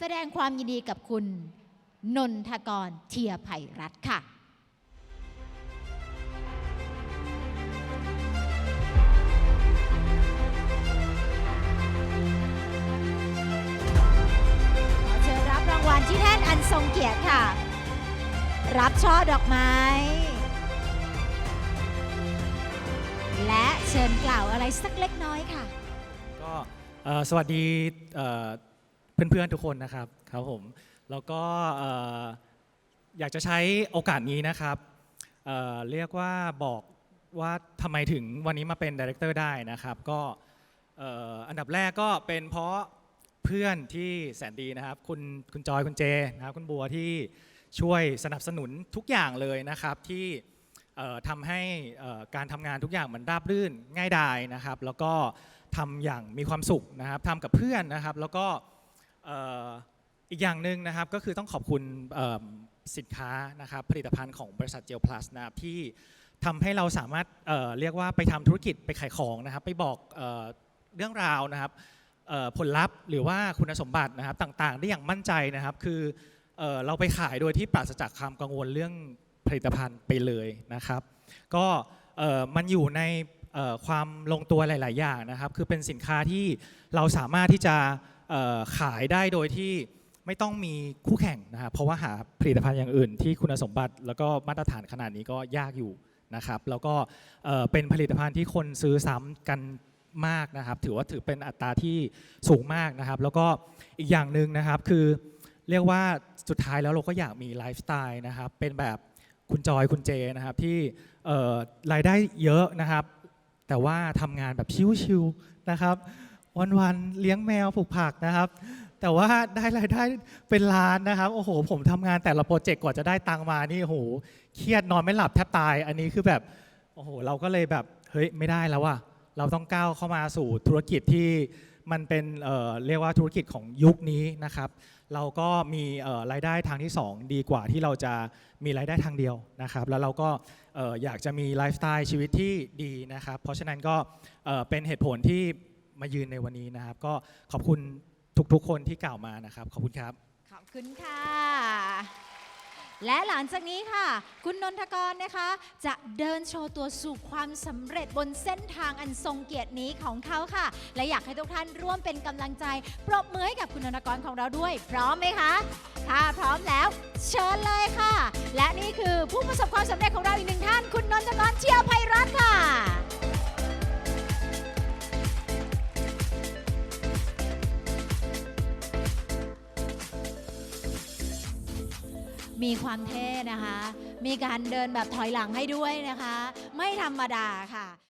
แสดงความยินดีกับคุณ นนทกรเทียไผ่รัตน์ค่ะขอเชิญรับรางวัลที่แท่นอันทรงเกียรติค่ะ รับช่อดอกไม้ และเชิญกล่าวอะไรสักเล็กน้อยค่ะ ก็สวัสดี เพื่อนๆทุกคนนะครับครับผมแล้วก็อยากจะใช้โอกาสนี้นะครับเเรียกว่าบอกว่าทำไมถึงวันนี้มาเป็นดีเรคเตอร์ได้นะครับก็อันดับแรกก็เป็นเพราะเพื่อนที่แสนดีนะครับ คุณคุณจอยคุณเจนะครับคุณบัวที่ช่วยสนับสนุนทุกอย่างเลยนะครับที่ทำให้การทำงานทุกอย่างมันราบรื่นง่ายดายนะครับ แล้วก็ทำอย่างมีความสุขนะครับทำกับเพื่อนนะครับ แล้วก็ อีกอย่างหนึ่งนะครับก็คือต้องขอบคุณสินค้านะครับผลิตภัณฑ์ของบริษัทเจลพลัสนะครับที่ทำให้เราสามารถเรียกว่าไปทำธุรกิจไปขายของนะครับ ไปบอกเรื่องราวนะครับผลลัพธ์หรือว่าคุณสมบัตินะครับต่างๆ ได้อย่างมั่นใจนะครับ คือเราไปขายโดยที่ปราศจากความกังวลเรื่องผลิตภัณฑ์ไปเลยนะครับ ก็มันอยู่ในความลงตัวหลาย ๆ อย่างนะครับ คือเป็นสินค้าที่เราสามารถที่จะ ขายได้โดยที่ไม่ต้องมีคู่แข่งนะครับเพราะว่าหาผลิตภัณฑ์อย่างอื่น ที่คุณสมบัติแล้วก็มาตรฐานขนาดนี้ก็ยากอยู่นะครับ แล้วก็เป็นผลิตภัณฑ์ที่คนซื้อซ้ำกันมากนะครับ ถือว่าถือเป็นอัตราที่สูงมากนะครับ แล้วก็อีกอย่างหนึ่งนะครับคือเรียกว่าสุดท้ายแล้วเราก็อยากมีไลฟ์สไตล์นะครับเป็นแบบคุณจอยคุณเจนะครับที่รายได้เยอะนะครับ แต่ว่าทำงานแบบชิวๆนะครับ วันๆเลี้ยงแมวผูกผักนะครับ แต่ว่าได้รายได้เป็นล้านนะครับโอ้โห ผมทำงานแต่ละโปรเจกต์กว่าจะได้ตังค์มานี่โอ้โหเครียดนอนไม่หลับแทบตาย อันนี้คือแบบโอ้โหเราก็เลยแบบเฮ้ยไม่ได้แล้วว่ะเราต้องก้าวเข้ามาสู่ธุรกิจที่มันเป็นเอ่อเรียกว่าธุรกิจของยุคนี้นะครับ เราก็มีเอ่อรายได้ทางที่ 2 ดีกว่าที่เราจะมีรายได้ทางเดียวนะครับ แล้วเราก็เอ่ออยากจะมีไลฟ์สไตล์ชีวิตที่ดีนะครับ เพราะฉะนั้นก็เอ่อเป็นเหตุผลที่ มายืนในวันนี้นะครับ ก็ขอบคุณทุกๆคนที่กล่าวมานะครับ ขอบคุณครับ ขอบคุณค่ะ และหลังจากนี้ค่ะ คุณนนทกรนะคะ จะเดินโชว์ตัวสู่ความสำเร็จบนเส้นทางอันทรงเกียรตินี้ของเขาค่ะ และอยากให้ทุกท่านร่วมเป็นกำลังใจปรบมือให้กับคุณนนทกรของเราด้วย พร้อมไหมคะ ถ้าพร้อมแล้ว เชิญเลยค่ะ และนี่คือผู้ประสบความสำเร็จของเราอีกหนึ่ง มีความเท่นะคะ มีการเดินแบบถอยหลังให้ด้วยนะคะ ไม่ธรรมดาค่ะ